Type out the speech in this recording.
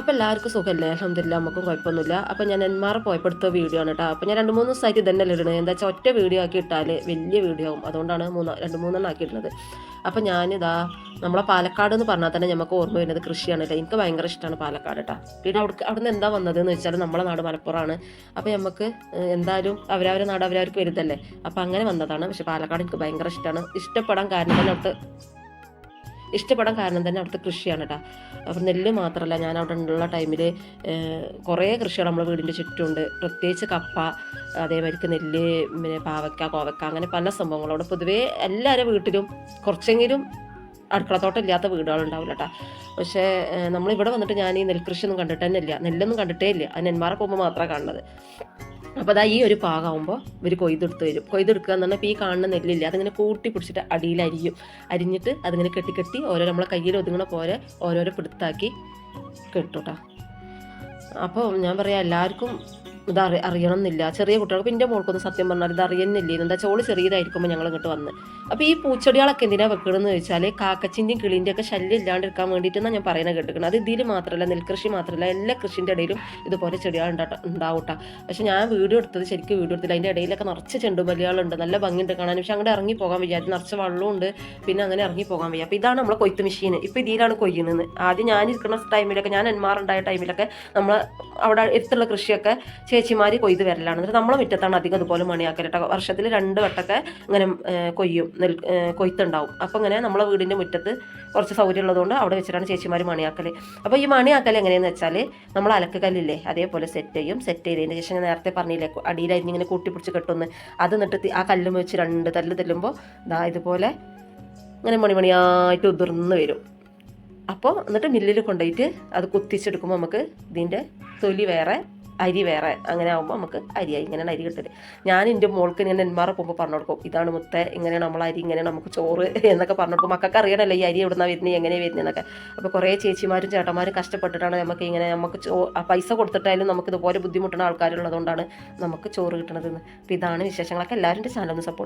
അപ്പോൾ എല്ലാവർക്കും സുഖമല്ലേ അലഹമില്ല നമുക്കും കുഴപ്പമൊന്നുമില്ല. അപ്പോൾ ഞാൻ എന്മാർ പോയപ്പോൾ വീഡിയോ ആണ് കേട്ടോ അപ്പോൾ ഞാൻ രണ്ട് മൂന്ന് ദിവസമായിട്ട് ഇതന്നെ ഇടണേ. എന്താ വെച്ചാൽ ഒറ്റ വീഡിയോ ആക്കി ഇട്ടാൽ വലിയ വീഡിയോ ആവും. അതുകൊണ്ടാണ് മൂന്ന് രണ്ട് മൂന്നെണ്ണം ആക്കിയിടുന്നത് അപ്പോൾ ഞാനിതാ നമ്മളെ പാലക്കാട് എന്ന് പറഞ്ഞാൽ തന്നെ നമുക്ക് ഓർമ്മ വരുന്നത് കൃഷിയാണ് കേട്ടോ എനിക്ക് ഭയങ്കര ഇഷ്ടമാണ് പാലക്കാട് കേട്ടോ പിന്നെ അവിടെ അവിടെ നിന്ന് എന്താ വന്നതെന്ന് വെച്ചാൽ നമ്മളെ നാട് മലപ്പുറമാണ്. അപ്പോൾ നമുക്ക് എന്തായാലും അവരവരെ നാട് അവരവർക്ക് വരുതല്ലേ അപ്പോൾ അങ്ങനെ വന്നതാണ്. പക്ഷേ പാലക്കാട് എനിക്ക് ഭയങ്കര ഇഷ്ടമാണ് ഇഷ്ടപ്പെടാൻ കാരണം തന്നെ അവിടുത്തെ ഇഷ്ടപ്പെടാൻ കാരണം തന്നെ അവിടുത്തെ കൃഷിയാണ് കേട്ടോ. അപ്പം നെല്ല് മാത്രമല്ല ഞാൻ അവിടെ ഉള്ള ടൈമിൽ കുറേ കൃഷികൾ നമ്മുടെ വീടിന്റെ ചുറ്റുമുണ്ട്. പ്രത്യേകിച്ച് കപ്പ അതേമാതിരിക്ക് നെല്ല് പിന്നെ പാവക്ക കോവയ്ക്ക അങ്ങനെ പല സംഭവങ്ങളും. അവിടെ പൊതുവേ എല്ലാവരുടെ വീട്ടിലും കുറച്ചെങ്കിലും അടുക്കളത്തോട്ടം ഇല്ലാത്ത വീടുകളുണ്ടാവില്ല കേട്ടോ. പക്ഷേ നമ്മളിവിടെ വന്നിട്ട് ഞാൻ ഈ നെൽകൃഷിയൊന്നും കണ്ടിട്ട് തന്നെ ഇല്ല നെല്ലൊന്നും കണ്ടിട്ടേ ഇല്ല. അത് നെന്മാറ പോകുമ്പോൾ മാത്രമേ കാണുന്നത്. അപ്പോൾ അതാ ഈ ഒരു പാകമാകുമ്പോൾ ഇവർ കൊയ്തെടുത്ത് വരും. കൊയ്തെടുക്കുക എന്ന് പറഞ്ഞാൽ ഈ കാണുന്ന നെല്ലില്ല അതിങ്ങനെ കൂട്ടി പിടിച്ചിട്ട് അടിയിൽ അരിയും. അരിഞ്ഞിട്ട് അതിങ്ങനെ കെട്ടി കെട്ടി ഓരോ നമ്മളെ കയ്യിൽ ഒതുങ്ങണ പോലെ ഓരോരോ പിടുത്താക്കി കെട്ടൂട്ടാ അപ്പോൾ ഞാൻ പറയാം എല്ലാവർക്കും ഇത് അറി അറിയണം എന്നില്ല ചെറിയ കുട്ടികൾക്ക് പിന്നെ മോൾക്കൊന്ന് സത്യം പറഞ്ഞാൽ ഇത് അറിയുന്നില്ല. എന്താ ചോൾ ചെറിയതായിരിക്കുമ്പോൾ ഞങ്ങൾ ഇങ്ങോട്ട് വന്ന്. അപ്പോൾ ഈ പൂച്ചെടികളൊക്കെ എന്തിനാ വെക്കണമെന്ന് ചോദിച്ചാൽ കാക്കച്ചിന്റെയും കിളീന്റെ ഒക്കെ ശല്യം ഇല്ലാണ്ടിരിക്കാൻ വേണ്ടിയിട്ടെന്നാണ് ഞാൻ പറയുന്നത് കേട്ടിരിക്കുന്നത് അത് ഇതിൽ മാത്രമല്ല നെൽകൃഷി മാത്രമല്ല എല്ലാ കൃഷിന്റെ ഇടയിലും ഇതുപോലെ ചെടികൾ ഉണ്ടാവട്ടെ. പക്ഷേ ഞാൻ വീഡിയോ എടുത്തത് ശരിക്കും വീഡിയോ എടുത്തില്ല. അതിന്റെ ഇടയിലൊക്കെ നിറച്ച് ചെണ്ടുമല്ലികളുണ്ട് നല്ല ഭംഗിയുണ്ട് കാണാൻ. പക്ഷേ അങ്ങോട്ട് ഇറങ്ങി പോകാൻ വിചാരിച്ചു നിറച്ച് വെള്ളമുണ്ട് പിന്നെ അങ്ങനെ ഇറങ്ങി പോകാൻ വയ്യ. അപ്പോൾ ഇതാണ് നമ്മളെ കൊയ്ത്ത് മെഷീൻ ഇപ്പോൾ ഇതിലാണ് കൊയ്യുന്നത് ആദ്യം ഞാൻ ഇരിക്കുന്ന ടൈമിലൊക്കെ ഞാൻ എന്മാറുണ്ടായ ടൈമിലൊക്കെ നമ്മൾ അവിടെ എടുത്തുള്ള കൃഷിയൊക്കെ ചേച്ചിമാർ കൊയ്ത് വരലാണ്. എന്നിട്ട് നമ്മളെ മുറ്റത്താണ് അധികം അതുപോലെ മണിയാക്കലട്ട വർഷത്തിൽ രണ്ട് വട്ടമൊക്കെ ഇങ്ങനെ കൊയ്യും. നെൽ കൊയ്ത്തുണ്ടാവും. അപ്പോൾ ഇങ്ങനെ നമ്മളെ വീടിന്റെ മുറ്റത്ത് കുറച്ച് സൗകര്യം ഉള്ളതുകൊണ്ട് അവിടെ വെച്ചിട്ടാണ് ചേച്ചിമാർ മണിയാക്കൽ അപ്പോൾ ഈ മണിയാക്കൽ എങ്ങനെയാണെന്ന് വെച്ചാൽ നമ്മൾ അലക്ക് കല്ലില്ലേ അതേപോലെ സെറ്റ് ചെയ്യും. സെറ്റ് ചെയ്തതിന് ശേഷം ഞാൻ നേരത്തെ പറഞ്ഞില്ലേ അടിയിലായിരുന്നു ഇങ്ങനെ കൂട്ടിപ്പിടിച്ച് കെട്ടുന്നു. അത് എന്നിട്ട് ആ കല്ലും വെച്ച് രണ്ട് തല്ല് തല്ലുമ്പോൾ ദാ ഇതുപോലെ ഇങ്ങനെ മണിമണിയായിട്ട് ഉതിർന്ന് വരും. അപ്പോൾ എന്നിട്ട് മില്ലിൽ കൊണ്ടുപോയിട്ട് അത് കുത്തിച്ചെടുക്കുമ്പോൾ നമുക്ക് ഇതിന്റെ തൊലി വേറെ അരി വേറെ അങ്ങനെ ആകുമ്പോൾ നമുക്ക് അരിയായി ഇങ്ങനെയാണ് അരി കിട്ടൽ. ഞാൻ എന്റെ മോൾക്ക് ഇങ്ങനെ നെന്മാറ പോകുമ്പോൾ പറഞ്ഞു കൊടുക്കും ഇതാണ് മുത്ത ഇങ്ങനെയാണ് നമ്മൾ അരി ഇങ്ങനെ നമുക്ക് ചോറ് എന്നൊക്കെ പറഞ്ഞു കൊടുക്കും. മക്കൾക്ക് അറിയണമല്ലോ ഈ അരി എവിടുന്നാണ് വരുന്നത് എങ്ങനെയാണ് വരുന്നതെന്നൊക്കെ അപ്പോൾ കുറേ ചേച്ചിമാരും ചേട്ടന്മാരും കഷ്ടപ്പെട്ടിട്ടാണ് നമുക്ക് ഇങ്ങനെ നമുക്ക് ചോ പൈസ കൊടുത്തിട്ടായാലും നമുക്ക് ഇതുപോലെ ബുദ്ധിമുട്ടുന്ന ആൾക്കാരുള്ളതുകൊണ്ടാണ് നമുക്ക് ചോറ് കിട്ടണതെന്ന്. അപ്പോൾ ഇതാണ് വിശേഷങ്ങളൊക്കെ. എല്ലാവരും ചാനൽ ഒന്ന് സപ്പോർട്ട്